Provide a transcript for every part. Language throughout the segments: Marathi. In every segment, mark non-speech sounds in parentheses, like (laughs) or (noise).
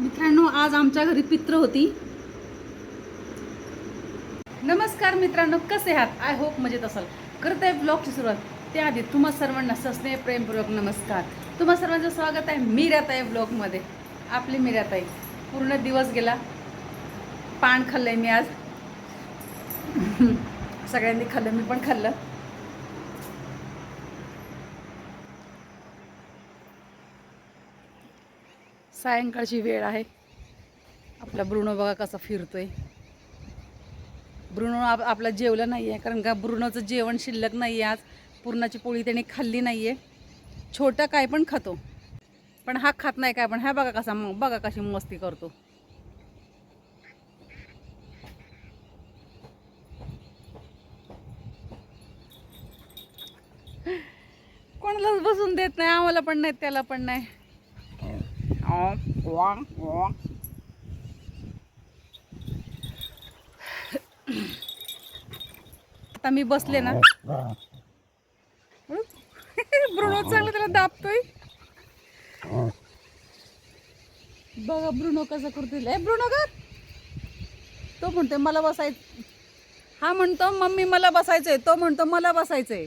मित्रांनो आज आमच्या घरी पित्र होती. नमस्कार मित्रांनो कसे आहात? आय होप मजेत असाल. करत आहे ब्लॉगची सुरुवात त्याआधी तुम्हा सर्वांना सस्ने प्रेमपूर्वक नमस्कार. तुम्हा सर्वांचं स्वागत आहे मीरात आहे ब्लॉगमध्ये आपली मीरात आहे पूर्ण दिवस गेला. पान खाल्लंय मी आज. (laughs) सगळ्यांनी खाल्लं मी पण खाल्लं. सायंकाळची वेळ आहे. आपला ब्रुणो बघा कसा फिरतोय. ब्रुणो आप आपला जेवलं नाही आहे कारण का ब्रुणोचं जेवण शिल्लक नाही आहे आज. पुरणाची पोळी त्याने खाल्ली नाही आहे छोटा काय पण खातो. पण हा खात नाही काय पण हा बघा कसा मग बघा कशी मस्ती करतो. कोणालाच बसून देत नाही आम्हाला पण नाही त्याला पण नाही. आता मी बसले ना. (laughs) ब्रुनो चांगलं त्याला दाबतोय. बघा ब्रुनो कसं करतील ए ब्रुनो का तो म्हणतोय मला बसायचं. हा म्हणतो मम्मी मला बसायचंय. तो म्हणतो मला बसायचंय.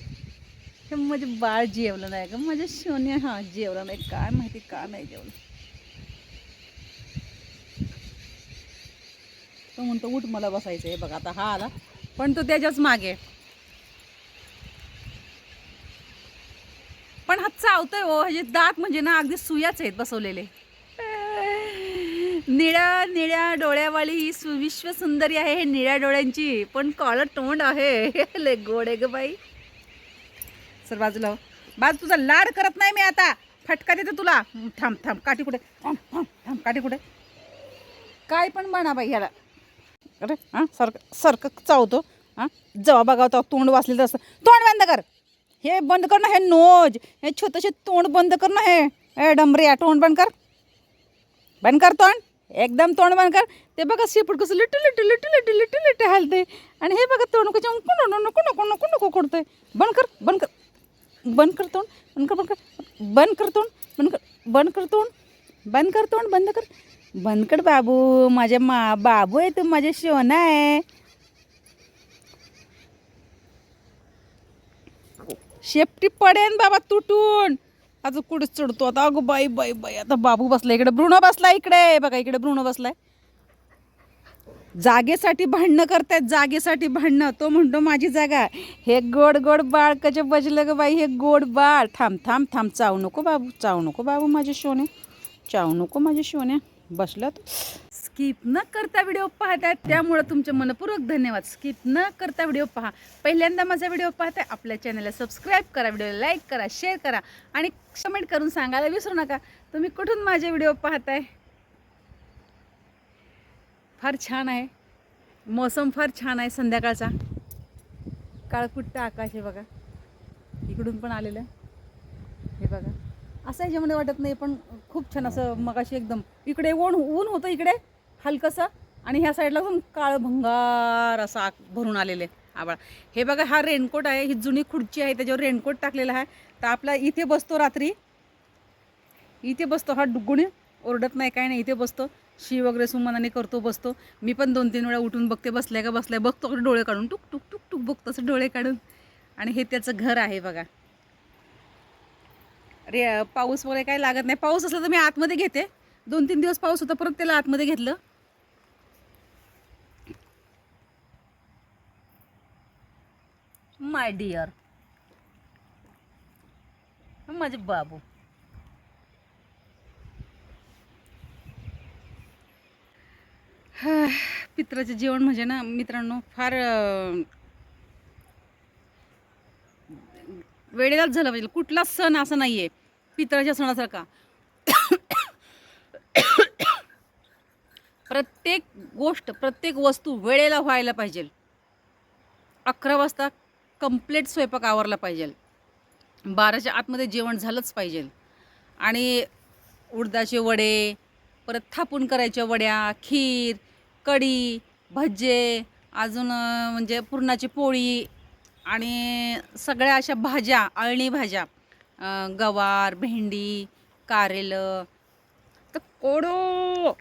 हे म्हणजे बाळ जेवलं नाही का माझ्या म्हणजे शोन्या हा जेवलं नाही. काय माहिती का नाही जेवलं. तो म्हणतो उठ मला बसायचं आहे. बघा आता हा आला. पण तो त्याच्याच मागे. पण हा चावतोय हो ह्याचे दात म्हणजे ना अगदी सुयाच आहेत बसवलेले. निळ्या निळ्या डोळ्यावाली ही सु विश्व सुंदरी आहे हे निळ्या डोळ्यांची पण काळं तोंड आहे. (laughs) लय गोड आहे ग बाई. सर बाजूला हो. बाज तुझा लाड करत नाही मी आता. फटका देते तुला. थांब थांब काठी कुठे? थांब थांब थांब काठी कुठे? काय पण म्हणा बाई ह्याला. अरे हां सारखं सारखं चावतो. हां जवा बघावं तेव्हा तोंड वाचलेलं असतं. तोंड बंद कर. हे बंद कर ना हे नोज. हे छोटंसे तोंड बंद कर ना हे. ए डमरे तोंड बंद कर. बंद कर तोंड. एकदम तोंड बंद कर. ते बघा शेपूट कसं लिटू लिटू लिटू लिटू लिटू लिटू हालते. आणि हे बघा तोंड कसं नको नको नको नको नको नको बंद कर बंद कर. बंद कर तोंड. बंद कर बंद कर. बंद कर तोंड. बंद कर बंद कर तोंड. बंद कर तोंड बंद कर. बनकड बाबू माझ्या मा बाबू आहे तू माझ्या शोना आहे. शेपटी पडेन बाबा तुटून. अजून कुठे चढतो आता? अगो बाई बाई बाई. आता बाबू बसला इकडे ब्रुणो बसला इकडे. बघा इकडे ब्रुणो बसलाय. जागेसाठी भांडणं करतायत जागेसाठी भांडणं. तो म्हणतो माझी जागा हे गोड गोड बाळ कचे बजलं ग बाई? हे गोड बाळ. थांब थांब थांब. चावू नको बाबू चावू नको बाबू माझे शोने चावू नको माझे शोने बसला स्किप न करता व्हिडिओ पाहताय त्यामुळे तुमचे मनपूर्वक धन्यवाद. स्किप न करता व्हिडिओ पहा. पहिल्यांदा माझा व्हिडिओ पाहताय आपल्या चॅनलला सबस्क्राईब करा व्हिडिओला लाईक करा शेअर करा आणि कमेंट करून सांगायला विसरू नका. तुम्ही कुठून माझे व्हिडिओ पाहताय? फार छान आहे. मौसम फार छान आहे संध्याकाळचा. काळकुट्ट आकाश आहे बघा. इकडून पण आलेलं. हे बघा. असं याच्यामध्ये वाटत नाही पण खूप छान असं मगाशी एकदम. इकडे ऊन ऊन होतं इकडे हलकंसं आणि ह्या साईडला पण काळं भंगार असा भरून आलेले आबाळ हे बघा हा रेनकोट आहे ही जुनी खुर्ची आहे त्याच्यावर रेनकोट टाकलेला आहे. तर आपला इथे बसतो रात्री. इथे बसतो हा डुगुणी ओरडत नाही काय नाही इथे बसतो. शी वगैरे सुमनाने करतो बसतो. मी पण दोन तीन वेळा उठून बघते बसलाय का बसलाय बघतो डोळे काढून टुक टुक टुक टुक बघतो असं डोळे काढून. आणि हे त्याचं घर आहे बघा. रे पाऊस वगैरे काय लागत नाही. पाऊस असला तर मी आतमध्ये घेते. दोन तीन दिवस पाऊस होता परत त्याला आतमध्ये घेतलं. माय डिअर माझे बाबू. पित्राचं जेवण म्हणजे ना मित्रांनो फार वेळेलाच झालं पाहिजे. कुठलाच सण असा नाही आहे पितळाच्या सणासारखा. प्रत्येक गोष्ट प्रत्येक वस्तू वेळेला व्हायला पाहिजे. अकरा वाजता कंप्लीट स्वयंपाक आवरला पाहिजे. बाराच्या आतमध्ये जेवण झालंच पाहिजे. आणि उडदाचे वडे परत थापून करायच्या वड्या खीर कढी भज्जे अजून म्हणजे पुरणाची पोळी आणि सगळ्या अशा भाज्या अळणी भाज्या गवार भेंडी कारेलं तर कोडो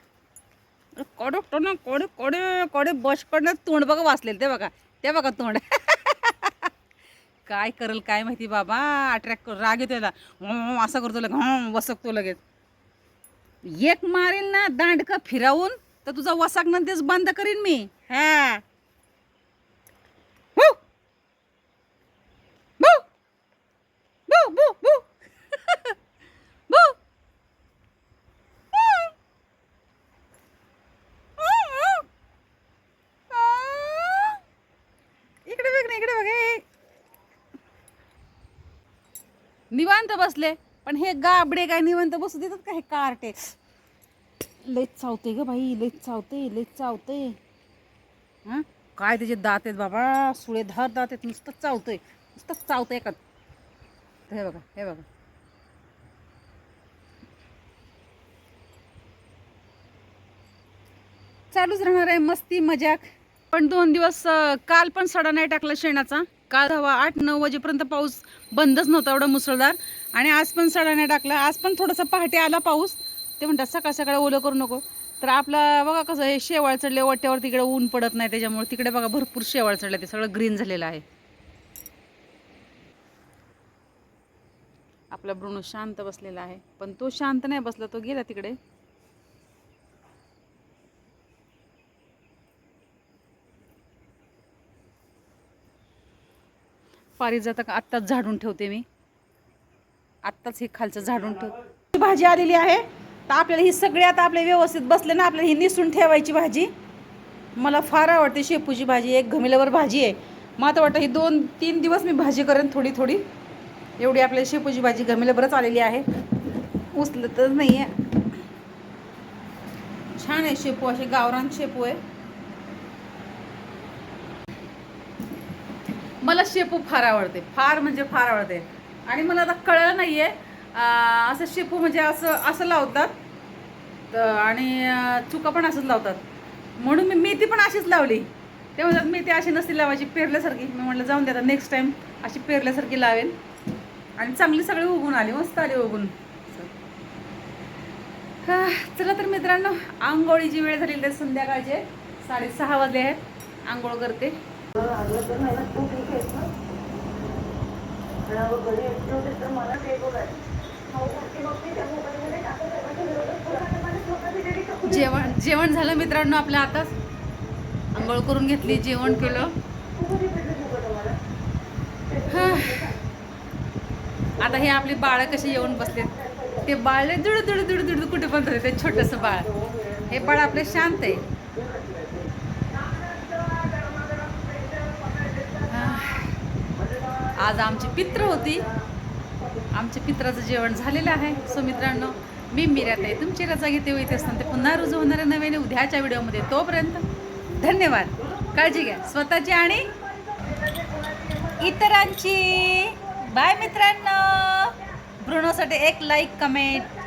कोडो टोना कोडे कोडे कोडे बसकडनं तोंड बघा वाचलेलं ते बघा ते बघा तोंड. (laughs) काय करल काय माहिती बाबा अट्रॅक्ट कर राग येतो त्याला. असं करतो लगे हं, वसकतो लगेच. एक मारेल ना दांडकं फिरावून तर तुझा वसाकणं तेच बंद करीन मी. हा भू! भू! भू, भू, भू. भू! इकडे बघ ना इकडे बघ हे. निवांत बसले. पण हे गाबडे काय निवांत बसू देतात का हे कार्टे? लयच चावते ग बाई लयच चावते लयच चावते. हा? काय त्याचे दात आहेत बाबा? सुळे धार दात आहेत. नुसतं चावतंय. नुसतं चावतंय का हे बघा हे बघा. चालूच राहणार आहे. मस्ती मजाक. पण दोन दिवस काल पण सडा नाही टाकला शेणाचा. काल हवा आठ नऊ वाजेपर्यंत पाऊस बंदच नव्हता एवढा मुसळधार. आणि आज पण सडा नाही टाकला. आज पण थोडासा पहाटे आला पाऊस. ते म्हणतात सकाळ सकाळ ओलं करू नको. तर आपला बघा कसं हे शेवाळ चढले वाट्यावर तिकडे ऊन पडत नाही त्याच्यामुळे. तिकडे बघा भरपूर शेवाळ चढले ते. सगळं ग्रीन झालेलं आहे. आपला ब्रुणू शांत बसलेला आहे. पण तो शांत नाही बसला तो गेला तिकडे. पारिजातक आत्ताच झाडून ठेवते मी. आत्ताच हे खालचं झाडून ठेव भाजी आलेली आहे. तर आपल्याला ही सगळी आता आपले व्यवस्थित बसले ना आपल्याला ही निसून ठेवायची भाजी. मला फार आवडते शेपूची भाजी एक घमिल्यावर भाजी आहे. मग आता वाटतं ही दोन तीन दिवस मी भाजी करेन थोडी थोडी. एवढी आपल्याला शेपूची भाजी घमिल्यावरच आलेली आहे. उचलतच नाही आहे छान आहे शेपू अशी गावरान शेपू आहे. मला शेपू फार आवडते फार म्हणजे फार आवडते. आणि मला आता कळलं नाही आहे असं शेपू म्हणजे असं असं लावतात. तर आणि चुका पण असंच लावतात. म्हणून मी मेथी पण अशीच लावली. ते म्हणतात मेथी अशी नसती लावायची पेरल्यासारखी. मी म्हटलं जाऊन द्या आता नेक्स्ट टाईम अशी पेरल्यासारखी लावेल. आणि चांगली सगळी उगून आली मस्त आली उगून चला तर मित्रांनो आंघोळीची वेळ झालेली आहे संध्याकाळचे साडेसहा वाजले आहेत. आंघोळ करते. जेवण जेवण झालं मित्रांनो आपलं आताच. आंघोळ करून घेतली जेवण केलं. आता हे आपले बाळ कसे येऊन बसले ते बाळ दुड दुड दुड दुड कुठे पण ते छोटस बाळ हे बाळ आपले शांत आहे आज आमची पित्र होती. आमच्या पित्राचं जेवण झालेलं आहे. सो मित्रांनो मी मिरत आहे तुमची रजा घेते होईत असताना ते पुन्हा रुजू होणाऱ्या नव्याने उद्याच्या व्हिडिओमध्ये. तोपर्यंत धन्यवाद. काळजी घ्या. स्वतःची आणि इतरांची. बाय मित्रांनो. भ्रूणासाठी एक लाईक कमेंट